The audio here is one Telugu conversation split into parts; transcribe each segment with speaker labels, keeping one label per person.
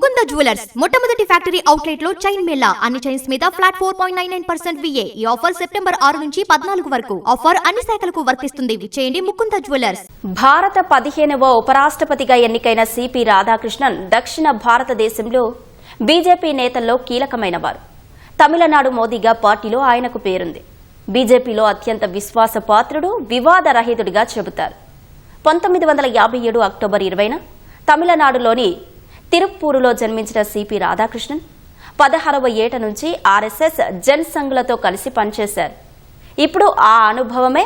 Speaker 1: ముకుంద జ్యువెలర్స్. మొట్టమొదటి ఫ్యాక్టరీ అవుట్లెట్లో చైన్ మేళా అన్ని చైన్స్ మీద flat four point nine nine percent VA ఈ ఆఫర్ సెప్టెంబర్ ఆరు నుంచి పద్నాలుగు వరకు. ఆఫర్ అన్ని శాఖలకు వర్తిస్తుంది. చేయండి ముకుంద జ్యువెలర్స్.
Speaker 2: భారత పదిహేనవ ఉపరాష్ట్రపతిగా ఎన్నికైన సిపి రాధాకృష్ణన్ దక్షిణ భారతదేశంలో బీజేపీ నేతల్లో కీలకమైన వారు తమిళనాడు మోదీగా పార్టీలో ఆయనకు పేరుంది. బీజేపీలో అత్యంత విశ్వాస పాత్రుడు వివాద వివాదరహితుడిగా చెబుతారు. పంతొమ్మిది వందల యాభై ఏడు అక్టోబర్ ఇరవైన తమిళనాడులోని తిరుప్పూరులో జన్మించిన సిపి రాధాకృష్ణన్ పదహారవ ఏట నుంచి ఆర్ఎస్ఎస్ జన్సంఘులతో కలిసి పనిచేశారు. ఇప్పుడు ఆ అనుభవమే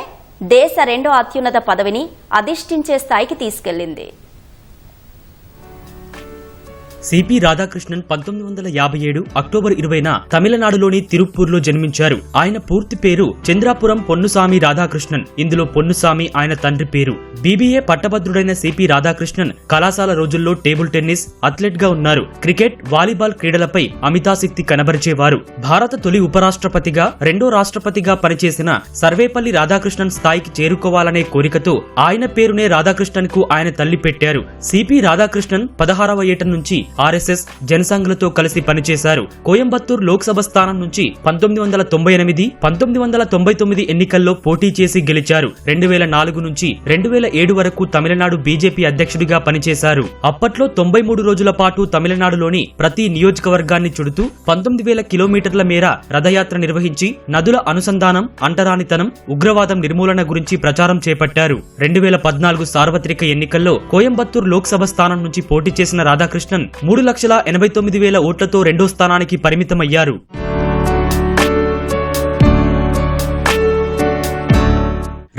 Speaker 2: దేశ రెండో అత్యున్నత పదవిని అధిష్ఠించే స్థాయికి తీసుకెళ్ళింది
Speaker 3: సిపి రాధాకృష్ణన్ పంతొమ్మిది వందల యాభై ఏడు అక్టోబర్ ఇరవైన తమిళనాడులోని తిరుప్పూర్లో జన్మించారు. ఆయన పూర్తి పేరు చంద్రాపురం పొన్నుసామి రాధాకృష్ణన్. ఇందులో పొన్నుసామి ఆయన తండ్రి పేరు. బీబీఏ పట్టభద్రుడైన సిపి రాధాకృష్ణన్ కళాశాల రోజుల్లో టేబుల్ టెన్నిస్ అథ్లెట్గా ఉన్నారు. క్రికెట్ వాలీబాల్ క్రీడలపై అమితాశక్తి కనబరిచేవారు. భారత తొలి ఉపరాష్ట్రపతిగా రెండో రాష్ట్రపతిగా పనిచేసిన సర్వేపల్లి రాధాకృష్ణన్ స్థాయికి చేరుకోవాలనే కోరికతో ఆయన పేరునే రాధాకృష్ణన్కు ఆయన తల్లి పెట్టారు. సిపి రాధాకృష్ణన్ పదహారవ ఏట నుంచి ఆర్ఎస్ఎస్ జనసంఘ్లతో కలిసి పనిచేశారు. కోయంబత్తూర్ లోక్సభ స్థానం నుంచి పంతొమ్మిది వందల తొంభై ఎనిమిది పంతొమ్మిది వందల తొంభై తొమ్మిది ఎన్నికల్లో పోటీ చేసి గెలిచారు. రెండు వేల నాలుగు నుంచి రెండు వేల ఏడు వరకు తమిళనాడు బీజేపీ అధ్యక్షుడిగా పనిచేశారు. అప్పట్లో తొంభై మూడు రోజుల పాటు తమిళనాడులోని ప్రతి నియోజకవర్గాన్ని చుడుతూ పంతొమ్మిది వేల కిలోమీటర్ల మేర రథయాత్ర నిర్వహించి నదుల అనుసంధానం అంటరానితనం ఉగ్రవాదం నిర్మూలన గురించి ప్రచారం చేపట్టారు. రెండు వేల పద్నాలుగు సార్వత్రిక ఎన్నికల్లో కోయంబత్తూర్ లోక్సభ స్థానం నుంచి పోటీ చేసిన రాధాకృష్ణన్ మూడు లక్షల ఎనభై తొమ్మిది వేల ఓట్లతో రెండో స్థానానికి పరిమితమయ్యారు.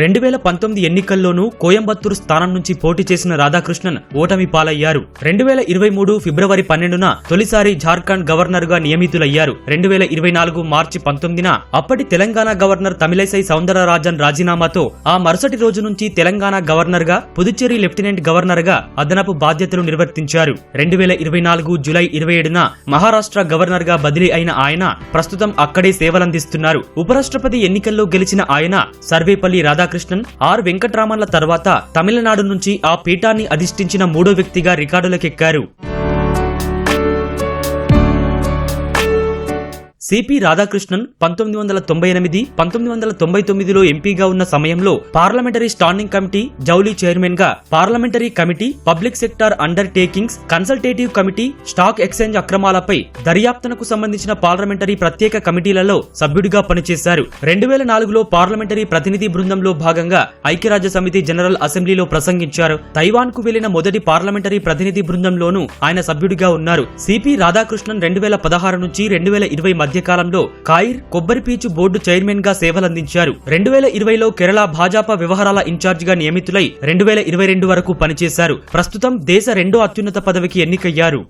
Speaker 3: రెండు వేల పంతొమ్మిది ఎన్నికల్లోనూ కోయంబత్తూరు స్థానం నుంచి పోటీ చేసిన రాధాకృష్ణన్ ఓటమి పాలయ్యారు రెండు వేల ఇరవై మూడు ఫిబ్రవరి పన్నెండున తొలిసారి జార్ఖండ్ గవర్నర్గా నియమితులయ్యారు. రెండు వేల ఇరవై నాలుగు మార్చి పంతొమ్మిదిన అప్పటి తెలంగాణ గవర్నర్ తమిళైసై సౌందరరాజన్ రాజీనామాతో ఆ మరుసటి రోజు నుంచి తెలంగాణ గవర్నర్గా పుదుచ్చేరి లెఫ్టినెంట్ గవర్నర్గా అదనపు బాధ్యతలు నిర్వర్తించారు. రెండు వేల ఇరవై నాలుగు జులై ఇరవై ఏడున మహారాష్ట్ర గవర్నర్గా బదిలీ అయిన ఆయన ప్రస్తుతం అక్కడే సేవలందిస్తున్నారు. ఉపరాష్ట్రపతి ఎన్నికల్లో గెలిచిన ఆయన సర్వేపల్లి రాధా రాధాకృష్ణన్ ఆర్ వెంకట్రామన్ల తర్వాత తమిళనాడు నుంచి ఆ పీఠాన్ని అధిష్ఠించిన మూడో వ్యక్తిగా రికార్డులకెక్కారు. సిపి రాధాకృష్ణన్ పంతొమ్మిది వందల తొంభై ఎనిమిది పంతొమ్మిది వందల తొంభై తొమ్మిదిలో ఎంపీగా ఉన్న సమయంలో పార్లమెంటరీ స్టాండింగ్ కమిటీ జౌలీ చైర్మన్గా parliamentary committee public sector undertakings consultative committee stock exchange అక్రమాలపై దర్యాప్తునకు సంబంధించిన పార్లమెంటరీ ప్రత్యేక కమిటీలలో సభ్యుడిగా పనిచేశారు. రెండు వేల నాలుగులో పార్లమెంటరీ ప్రతినిధి బృందంలో భాగంగా ఐక్యరాజ్య సమితి జనరల్ అసెంబ్లీలో ప్రసంగించారు. తైవాన్కు వెళ్ళిన మొదటి పార్లమెంటరీ ప్రతినిధి బృందంలోనూ ఆయన సభ్యుడిగా ఉన్నారు. సిపి రాధాకృష్ణన్ రెండు వేల పదహారు నుంచి రెండు వేల ఇరవై మధ్య మధ్యకాలంలో కాయిర్ కొబ్బరిపీచు బోర్డు చైర్మన్గా సేవలందించారు. రెండు వేల ఇరవైలో కేరళ భాజపా వ్యవహారాల ఇన్ఛార్జ్గా నియమితులై రెండు వేల ఇరవై రెండు వరకు పనిచేశారు. ప్రస్తుతం దేశ రెండో అత్యున్నత పదవికి ఎన్నికయ్యారు.